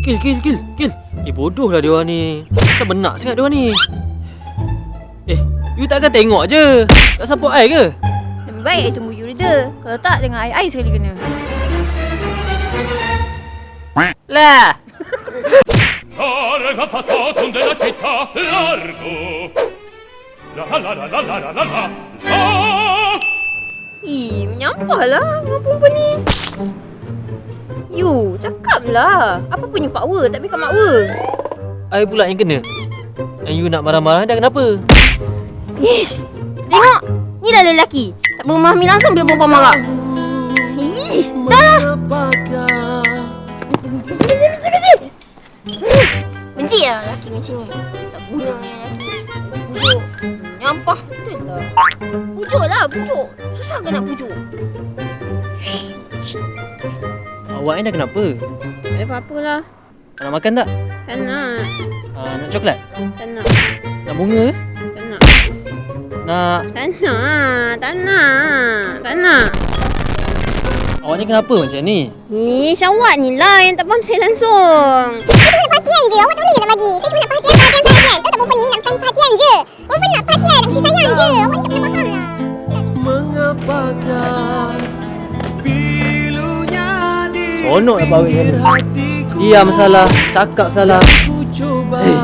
Kil, Kil, Kil, Kil. Eh, bodoh lah dia orang ni. Kenapa benak sangat dia orang ni? Eh, you takkan tengok je. Tak support I ke? Lebih baik I tunggu you reda. Kalau tak, dengan I-I sekali kena. Lah. La ragazzato della città largo. La la la la la la la la la. Ih, menyampah lah perempuan ni. You, cakap lah. Apa pun you power, tak become makwa. I pula yang kena. And you nak marah-marah dah kenapa? Ish, tengok. Ni dah lelaki. Tak memahami langsung dia perempuan marah. Ih, dah. Benci, benci, benci. Benci lah lelaki macam ni. Tak guna lelaki. Pujuk. Nyampah. Betul lah. Lah, pujuk. Susah ke nak pujuk? Awak ni dah kenapa? Tak apa-apa lah. Nak makan tak? Tak nak. Uh, nak coklat? Tak nak. Nak bunga ke? Tak nak. Nak... Tak nak. Tak nak. Tak nak. Awak ni kenapa macam ni? Eh, Syawat ni lah yang tak faham saya langsung. Saya cuma nak perhatian je. Awak tak boleh ke nak bagi? Saya cuma nak perhatian, perhatian, perhatian. Tahu tak perempuan ni nakkan perhatian je. Perempuan nak perhatian, nak kasih sayang je. Awak ni tak pernah faham lah. Mengapakah seronok lah bawa ni Iya masalah, cakap salah. Hei. Eh.